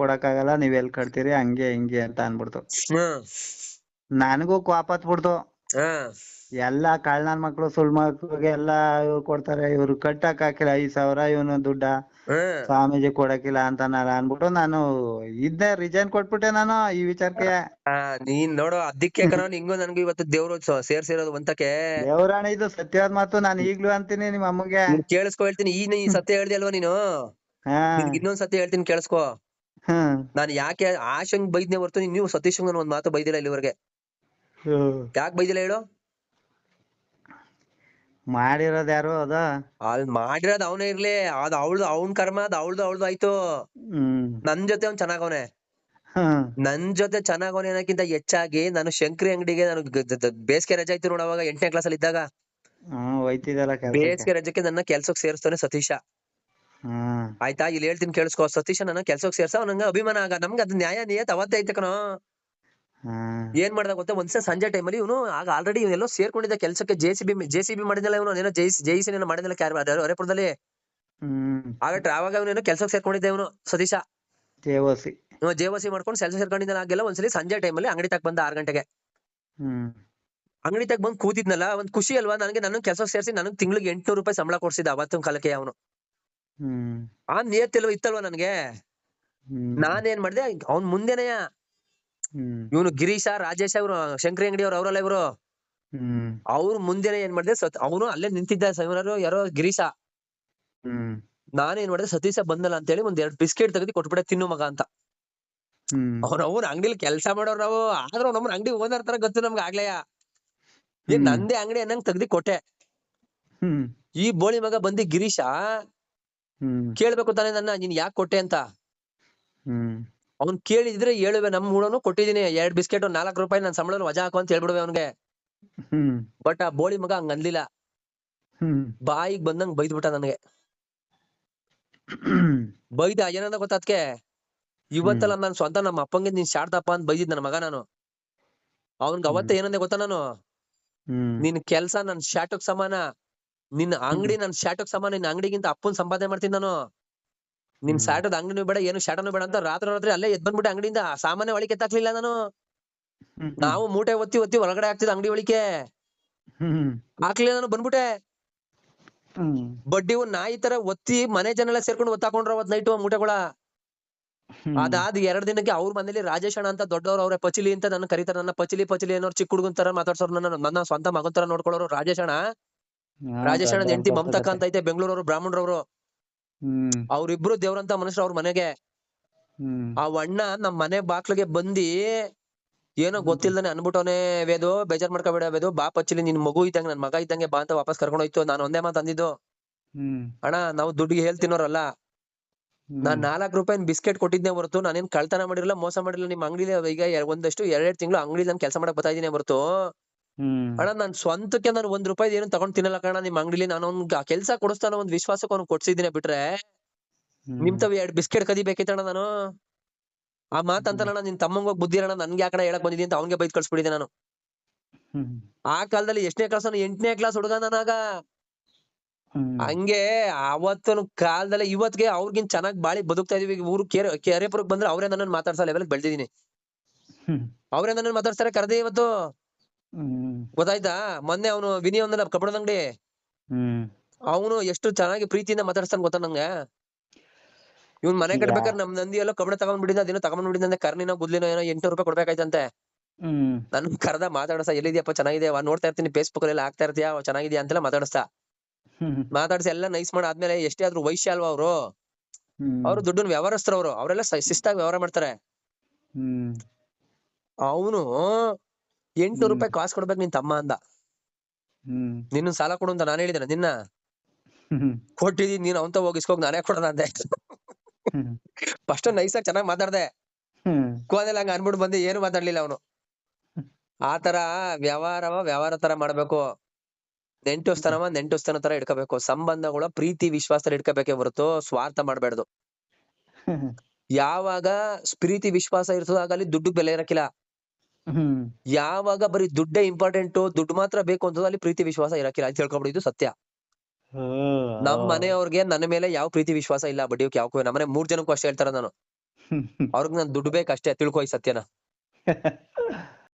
ಕೊಡಕ್ಕಾಗಲ್ಲ ನೀವ್ ಎಲ್ ಕಟ್ತೀರಿ ಹಂಗೆ ಹಿಂಗೆ ಅಂತ ಅನ್ಬಿಡ್ತು. ನನಗೂ ಕೋಪ ಹತ್ಬಿಡ್ತು. ಎಲ್ಲಾ ಕಳ್ಳನ್ ಮಕ್ಳು ಸುಳ್ ಮಕ್ಳಿಗೆ ಎಲ್ಲಾ ಇವ್ರು ಕೊಡ್ತಾರೆ ಇವ್ರು ಕಟ್ಟಕ್ ಹಾಕಿಲ್ಲ ಐದ್ ಸಾವಿರ ಇವನು ದುಡ್ಡ. ಸ್ವಾಮೀಜಿ ಕೊಡಕಿಲ್ಲ ಅಂತ ನಾನು ಅನ್ಬಿಟ್ಟು ನಾನು ಇದ್ನ ರಿಸೈನ್ ಕೊಟ್ಬಿಟ್ಟೆ ನಾನು ಈ ವಿಚಾರಕ್ಕೆ. ನೀನ್ ನೋಡು ಅದಕ್ಕೆ ಕಣ ನಿಂಗು ನನ್ಗೂ ಇವತ್ತು ದೇವ್ರು ಸೇರ್ಸಿರೋದು ಒಂತಕ್ಕೆ. ದೇವ್ರಾಣ ಇದು ಸತ್ಯವಾದ ಮಾತು ನಾನು ಈಗ್ಲೂ ಅಂತೀನಿ ನಿಮ್ಮ ಅಮ್ಮಗೆ. ಕೇಳಿಸ್ಕೊ ಹೇಳ್ತೀನಿ ಈ ಸತ್ಯ ಹೇಳ್ದೆ ಅಲ್ವಾ ನೀನು? ಇನ್ನೊಂದ್ ಸತ್ಯ ಹೇಳ್ತೀನಿ ಕೇಳಿಸ್ಕೊ. ನಾನ್ ಯಾಕೆ ಆಶಂಗ್ ಬೈದ್ನೆ ಹೊರತು ನೀನ್ ನೀವು ಸತೀಶ್ ನಾನು ಒಂದ್ ಮಾತು ಬೈದಿಲ್ಲ ಇಲ್ಲಿವರೆಗೆ. ಯಾಕೆ ಬೈದಿಲ್ಲ ಹೇಳು? ಮಾಡಿರೋದ್ ಯಾರು ಅದ? ಅಲ್ ಮಾಡಿರೋದ್ ಅವನೇ ಇರ್ಲಿ. ಅದ್ ಅವಳ್ದು ಅವನ್ ಕರ್ಮ ಅದ್ ಅವಳ್ದು ಅವಳ್ದು ಆಯ್ತು. ನನ್ ಜೊತೆ ಅವ್ನ್ ಚೆನ್ನಾಗವ್ನೆ. ಅವನೇ ನನ್ ಜೊತೆ ಚೆನ್ನಾಗವ್ನೆ ಅನ್ನಕ್ಕಿಂತ ಹೆಚ್ಚಾಗಿ ನಾನು ಶಂಕ್ರಿ ಅಂಗಡಿಗೆ ನಾನು ಬೇಸಿಗೆ ರಜೆ ಆಯ್ತು ನೋಡ್ ಅವಾಗ ಎಂಟನೇ ಕ್ಲಾಸ್ ಅಲ್ಲಿ ಇದ್ದಾಗ. ಬೇಸಿಗೆ ರಜಕ್ಕೆ ನನ್ನ ಕೆಲ್ಸಕ್ಕೆ ಸೇರಿಸ್ತಾನೆ ಸತೀಶ. ಆಯ್ತಾ? ಇಲ್ಲಿ ಹೇಳ್ತೀನಿ ಕೇಳಿಸ್ಕೋ. ಸತೀಶ ನನ್ನ ಕೆಲ್ಸಕ್ಕೆ ಸೇರ್ಸ ನಂಗ ಅಭಿಮಾನ ಆಗ. ನಮ್ಗೆ ಅದ್ ನ್ಯಾಯ ನಿಯತ್ ಅವತ್ತೇ ಐತೆ ಕಣೋ. ಏನ್ ಮಾಡ್ದ ಗೊತ್ತಾ? ಒಂದ್ಸಲ ಸಂಜೆ ಟೈಮಲ್ಲಿ ಇವನು ಆಗ ಆಲ್ರೆಡಿ ಎಲ್ಲೋ ಸೇರ್ಕೊಂಡಿದ್ದ ಕೆಲ್ಸಕ್ಕೆ J C B J C B ಮಾಡಿದ್ನಲ್ಲ ಇವನು ಏನೋ ಜೈಸ್ ಜೈ ಸಿ ಮಾಡಿದ್ನಲ್ಲ ಕ್ಯಾರ್ ಹರೇಪುರದಲ್ಲಿ ಹ್ಮ್. ಆಗ ಟ್ರಾವಾಗ ಅವನೇನೋ ಕೆಲ್ಸಕ್ಕೆ ಸೇರ್ಕೊಂಡಿದ್ದ ಇವನು ಸತೀಶ. ದೇವಸಿ ಜೇವಸಿ ಮಾಡ್ಕೊಂಡು ಕೆಲಸ ಸೇರ್ಕೊಂಡಿದ್ದ ಆಗೆಲ್ಲ ಒಂದ್ಸಲಿ ಸಂಜೆ ಟೈಮ್ ಅಲ್ಲಿ ಅಂಗಡಿ ತಗ ಬಂದ ಆರ್ ಗಂಟೆಗೆ. ಅಂಗಡಿ ತಗ ಬಂದ್ ಕೂತಿದ್ನಲ್ಲ ಒಂದ್ ಖುಷಿ ಅಲ್ವಾ? ನನಗೆ ನನ್ನ ಕೆಲ್ಸಕ್ಕೆ ಸೇರಿಸಿ ನನಗೆ ತಿಂಗಳಿಗೆ ಎಂಟ್ನೂರು ರೂಪಾಯಿ ಸಂಬಳ ಕೊಡ್ಸಿದ್ದ ಅವತ್ತಿನ ಕಾಲಕ್ಕೆ ಅವನು. ಆ ನಿಯತ್ತಿಲ್ವ ಇತ್ತಲ್ವಾ ನನಗೆ? ನಾನೇನ್ ಮಾಡಿದೆ? ಅವ್ನ್ ಮುಂದೆನೆ ಇವನು ಗಿರೀಶ ರಾಜೇಶ್ ಅವರು ಶಂಕರಿ ಅಂಗಡಿ ಅವ್ರು ಅವರಲ್ಲ ಇವರು? ಅವ್ರ ಮುಂದೆನೆ ಏನ್ ಮಾಡಿದೆ? ಸತ್ ಅವನು ಅಲ್ಲೇ ನಿಂತಿದ್ದ ಇವನಾರು ಯಾರೋ ಗಿರೀಶ. ಹ್ಮ್. ನಾನೇನ್ ಮಾಡಿದೆ? ಸತೀಶ ಬಂದಲ್ಲ ಅಂತ ಹೇಳಿ ಒಂದ್ ಎರಡ್ ಬಿಸ್ಕೆಟ್ ತೆಗೆದು ಕೊಟ್ಬಿಟ್ಟೆ ತಿನ್ನು ಮಗ ಅಂತ. ಅವ್ರ ಅವ್ರ ಅವ್ನ ಅಂಗಡಿಲಿ ಕೆಲಸ ಮಾಡೋರು ನಾವು. ಆದ್ರೂ ನಮ್ಮ ಅಂಗಡಿ ಓನರ್ ತರ ಗೊತ್ತು ನಮ್ಗೆ ಆಗ್ಲಯ ಏನ್ ನಂದೇ ಅಂಗಡಿ ಅನ್ನಂಗ್ ತೆಗ್ದಿ ಕೊಟ್ಟೆ. ಈ ಬೋಳಿ ಮಗ ಬಂದಿ ಗಿರೀಶ ಕೇಳ್ಬೇಕು ತಾನೆ ನನ್ನ ನೀನ್ ಯಾಕೆ ಕೊಟ್ಟೆ ಅಂತ? ಅವ್ನ್ ಕೇಳಿದ್ರೆ ಹೇಳುವೆ ನಮ್ ಹುಡನು ಕೊಟ್ಟಿದೀನಿ ಎರಡ್ ಬಿಸ್ಕೆಟ್ ನಾಲ್ಕು ರೂಪಾಯಿ ನನ್ ಸಂಬಳ ವಜಾ ಹಾಕು ಅಂತ ಹೇಳ್ಬಿಡುವೆ ಅವ್ನ್ಗೆ. ಬಟ್ ಆ ಬೋಳಿ ಮಗ ಹಂಗ ಅನ್ಲಿಲ್ಲ ಬಾಯಿಗ್ ಬಂದಂಗ ಬೈದ್ಬಿಟ್ಟ ಬಿಟ್ಟ ನನ್ಗೆ ಬೈದ ಏನಂದ ಗೊತ್ತಾತ್ಕೆ ಇವತ್ತಲ್ಲ ನನ್ ಸ್ವಂತ ನಮ್ಮ ಅಪ್ಪಂಗೆ ನೀನ್ ಶಾರ್ದಪ್ಪ ಅಂತ ಬೈದಿದ್ ನನ್ ಮಗ ನಾನು. ಅವನ್ಗ ಅವತ್ತ ಏನಂದೆ ಗೊತ್ತಾ ನಾನು? ನಿನ್ ಕೆಲ್ಸ ನನ್ ಶಾಟಕ್ ಸಮಾನ. ನಿನ್ ಅಂಗಡಿ ನನ್ ಶಾಟಕ್ ಸಮಾನ ನಿನ್ನ ಅಂಗಡಿಗಿಂತ ಅಪ್ಪನ್ ಸಂಪಾದನೆ ಮಾಡ್ತೀನಿ ನಾನು. ನಿನ್. ಶಾಟದ ಅಂಗಡಿನೂ ಬೇಡ ಏನು ಶಾಟನು ಬೇಡ ಅಂತ ರಾತ್ರಿ ರಾತ್ರಿ ಅಲ್ಲೇ ಎದ್ ಬಂದ್ಬಿಟ್ಟು ಅಂಗಡಿಯಿಂದ ಸಾಮಾನ್ಯ ಒಳಗೆ ಎತ್ತಾಕ್ಲಿಲ್ಲ ನಾನು. ನಾವು ಮೂಟೆ ಒತ್ತಿ ಒತ್ತಿ ಒಳಗಡೆ ಹಾಕ್ತಿದ್ ಅಂಗಡಿ ಒಳಿಕೆ ಹಾಕ್ಲಿಲ್ಲ ನಾನು ಬಂದ್ಬಿಟ್ಟೆ. ಬಡ್ಡಿ ನಾ ನಾಯಿ ತರ ಒತ್ತಿ ಮನೆ ಜನ ಎಲ್ಲ ಸೇರ್ಕೊಂಡು ಒತ್ತಾಕೊಂಡ್ರ ಅವತ್ ನೈಟ್ ಮೂಟೆಗಳ. ಅದಾದ್ ಎರಡ್ ದಿನಕ್ಕೆ ಅವ್ರ ಮನೇಲಿ ರಾಜೇಶ್ ಅಣ್ಣ ಅಂತ ದೊಡ್ಡವ್ರು ಅವ್ರ ಪಚಿಲಿ ಅಂತ ನನ್ನ ಕರೀತಾರ ನನ್ನ ಪಚಿಲಿ ಪಚಿಲಿ ಅನ್ನೋರು ಚಿಕ್ಕ ಹುಡುಗನ್ ತರ ಮಾತಾಡ್ಸೋರು ನನ್ನ ನನ್ನ ಸ್ವಂತ ಮಗನ್ ತರ ನೋಡ್ಕೊಳ್ಳೋರು ರಾಜೇಶ್ ಅಣ್ಣ. ಹಾ, ರಾಜೇಶ್ ಅಣ್ಣನ ಹೆಂಡತಿ ಮಮತಕ್ಕ ಅಂತ ಐತೆ ಬೆಂಗಳೂರವ್ರು ಬ್ರಾಹ್ಮಣರವ್ರು. ಹ್ಮ್. ಅವ್ರಿಬ್ರು ದೇವ್ರಂತ ಮನುಷ್ಯರು ಅವ್ರ ಮನೆಗೆ ಆ ಅಣ್ಣ ನಮ್ ಮನೆ ಬಾಕ್ಲಿಗೆ ಬಂದಿ ಏನೋ ಗೊತ್ತಿಲ್ದಾನೆ ಅನ್ಬಿಟ್ಟವನೇ ವೇದು ಬೇಜಾರ್ ಮಾಡ್ಕೋಬೇಡ ವೇದು ಬಾ ಪಚ್ಚಲಿ ನಿನ್ ಮಗು ಇದ್ದಂಗೆ ನನ್ ಮಗ ಇದ್ದಂಗೆ ಬಾ ಅಂತ ವಾಪಸ್ ಕರ್ಕೊಂಡ್ ಹೋಯ್ತು ನಾನು ಒಂದೇ ಮಾತು ಅಂದಿದ್ದು. ಅಣ್ಣ ನಾವು ದುಡ್ಡಿಗೆ ಹೇಳ್ತಿನೋರಲ್ಲ. ನಾನ್ ನಾಲ್ಕ್ ರೂಪಾಯಿ ಬಿಸ್ಕೆಟ್ ಕೊಟ್ಟಿದ್ದೆ ಹೊರತು ನಾನೇನ್ ಕಳ್ತನ ಮಾಡಿರಲ್ಲ ಮೋಸ ಮಾಡಿರಲ್ಲ ನಿಮ್ ಅಂಗಡಿಲಿ ಈಗ ಒಂದಷ್ಟು ಎರಡ್ ತಿಂಗಳು ಅಂಗಡಿ ನಾನು ಕೆಲಸ ಮಾಡಕ್ ಬರ್ತಾ ಇದೀನಿ ಹೊರತು. ಅಣ್ಣ ನನ್ ಸ್ವಂತಕ್ಕೆ ನಾನು ಒಂದ್ ರೂಪಾಯಿ ಏನು ತಗೊಂಡ್ ತಿನ್ನಲ್ಲ ಕಣ ನಿಮ್ ಅಂಗಡಿಲಿ ನಾನು ಅವ್ನ್ ಕೆಲ್ಸ ಕೊಡಿಸ್ತಾನ ಒಂದ್ ವಿಶ್ವಾಸಕ್ಕೆ ಅವ್ನ್ ಕೊಡ್ಸಿದ್ದೀನಿ ಬಿಟ್ರೆ. ನಿಮ್ ತವ್ ಎರಡ್ ಬಿಸ್ಕೆಟ್ ಕದಿಬೇಕಿತ್ತಣ್ಣ ನಾನು. ಆ ಮಾತಂತಲ್ಲ ನಿನ್ ತಮ್ಮಂಗ್ ಹೋಗಿ ಬುದ್ಧಿ ಅಣ್ಣ ನನ್ಗೆ ಯಾಕಡೆ ಹೇಳಕ್ ಬಂದಿದ್ದೀನಿ ಅಂತ ಅವ್ನಿಗೆ ಬೈದ್ ಕಳ್ಸ್ಬಿಟ್ಟಿದ್ದೆ ನಾನು. ಆ ಕಾಲದಲ್ಲಿ ಎಷ್ಟನೇ ಕ್ಲಾಸ್ ಎಂಟನೇ ಕ್ಲಾಸ್ ಹುಡುಗ ನಾನಾಗ. ಹಂಗೆ ಅವತ್ತನ ಕಾಲದಲ್ಲಿ ಇವತ್ಗೆ ಅವ್ರಿಗಿನ್ ಚೆನ್ನಾಗ್ ಬಾಳಿ ಬದುಕ್ತಾ ಇದೀವಿ. ಊರು ಕೆರೆ ಕೆರೆಪುರಕ್ ಬಂದ್ರೆ ಅವ್ರೇ ನನ್ನ ಮಾತಾಡ್ಸೋ ಲೆವೆಲ್ ಬೆಳ್ದಿದೀನಿ ಅವ್ರೆ ನನ್ನ ಮಾತಾಡ್ಸ್ತಾರೆ ಕರ್ದೆ ಇವತ್ತು. ಗೊತ್ತಾಯ್ತಾ? ಮೊನ್ನೆ ಅವನು ವಿನಿ ಅವನ ಕಬ್ಬಣದ ಅಂಗಡಿ? ಅವನು ಎಷ್ಟು ಚೆನ್ನಾಗಿ ಪ್ರೀತಿಯಿಂದ ಮಾತಾಡ್ಸ್ತಾನೆ ಗೊತ್ತಾ ನಂಗೆ? ಇವ್ನ್ ಮನೆ ಕಟ್ಬೇಕಾದ್ರೆ ನಮ್ ನಂದಿ ಎಲ್ಲ ಕಬ್ಬಣ ಬಿಡಿದ ಅದೇನೋ ತಗೊಂಡ್ಬಿಟ್ಟಿದ್ದಂತೆ ಕರ್ನಿನೋ ಗುದ್ಲಿನೋ ಏನೋ ಎಂಟ್ನೂರು ರೂಪಾಯಿ ಕೊಡ್ಬೇಕಾಯ್ತಂತೆ. ನನ್ ಕರ್ದ ಮಾತಾಡ್ಸ ಎಲ್ಲಿದ್ಯಪ್ಪ ಚೆನ್ನಾಗಿದೆ ನೋಡ್ತಾ ಇರ್ತೀನಿ ಫೇಸ್ಬುಕ್ ಅಲ್ಲಿ ಆಗ್ತಾ ಇರ್ತೀಯ ಚೆನ್ನಾಗಿದ್ಯಾ ಅಂತೆಲ್ಲ ಮಾತಾಡ್ಸ್ತಾ. ಮಾತಾಡ್ಸ ಮಾತಾಡ್ಸಿ ಎಲ್ಲ ನೈಸ್ ಮಾಡ ಆದ್ಮೇಲೆ ಎಷ್ಟೇ ಆದ್ರೂ ವೈಶ್ಯ ಅಲ್ವಾ ಅವರು? ಅವ್ರು ದುಡ್ಡನ್ ವ್ಯವಹರಿಸ್ತಾರ ಅವರು ಅವರೆಲ್ಲ ಶಿಸ್ತಾಗಿ ವ್ಯವಹಾರ ಮಾಡ್ತಾರೆ. ಅವನು ಎಂಟ್ನೂರು ರೂಪಾಯಿ ಕಾಸ್ ಕೊಡ್ಬೇಕು ನಿನ್ ತಮ್ಮ ಅಂದ. ನಿನ್ನ ಸಾಲ ಕೊಡು ಅಂತ ನಾನು ಹೇಳಿದ್ದೇನೆ ನಿನ್ನ? ಕೊಟ್ಟಿದೀನಿ ನೀನ್ ಅವಂತ ಹೋಗಿಸ್ಕೋಗ್ ನಾನೇ ಕೊಡೋಣ ಅಂದೆ ಫಸ್ಟ್ ನೈಸಾಗಿ ಚೆನ್ನಾಗಿ ಮಾತಾಡ್ದೆ. ಕೋದೆಲ್ಲ ಹಂಗ ಅನ್ಬಿಟ್ಟು ಬಂದೆ ಏನು ಮಾತಾಡ್ಲಿಲ್ಲ ಅವನು. ಆ ತರ ವ್ಯವಹಾರವ ವ್ಯವಹಾರ ತರ ಮಾಡ್ಬೇಕು. ನೆಂಟುಸ್ತನವ ನೆಂಟುಸ್ತನ ತರ ಇಟ್ಕೋಬೇಕು. ಸಂಬಂಧಗಳ ಪ್ರೀತಿ ವಿಶ್ವಾಸದಲ್ಲಿ ಇಟ್ಕೋಬೇಕೇ ಹೊರತು ಸ್ವಾರ್ಥ ಮಾಡ್ಬೇಡ್ದು. ಯಾವಾಗ ಪ್ರೀತಿ ವಿಶ್ವಾಸ ಇರ್ತದೋ ಆಗಲಿ ಅಲ್ಲಿ ದುಡ್ಡು ಬೆಲೆ ಇರಕ್ಕಿಲ್ಲ ಹ್ಮ್ ಯಾವಾಗ ಬರೀ ದುಡ್ಡೇ ಇಂಪಾರ್ಟೆಂಟ್ ದುಡ್ಡು ಮಾತ್ರ ಬೇಕು ಅಂತ ಅಲ್ಲಿ ಪ್ರೀತಿ ವಿಶ್ವಾಸ ಇರಕ್ಕಿಲ್ಲ ಅಂತ ತಿಳ್ಕೊಬಿಡು ಇದು ಸತ್ಯ. ನಮ್ ಮನೆಯವ್ರಿಗೆ ನನ್ನ ಮೇಲೆ ಯಾವ ಪ್ರೀತಿ ವಿಶ್ವಾಸ ಇಲ್ಲ ಬಡ್ಡಿಯಕ್ಕೆ ಯಾವ ನಮ್ಮನೆ ಮೂರ್ ಜನಕ್ಕೂ ಅಷ್ಟೇ ಹೇಳ್ತಾರ ನಾನು. ಅವ್ರಿಗೆ ನನ್ ದುಡ್ಡು ಬೇಕಷ್ಟೇ ತಿಳ್ಕೊ ಈ ಸತ್ಯನ.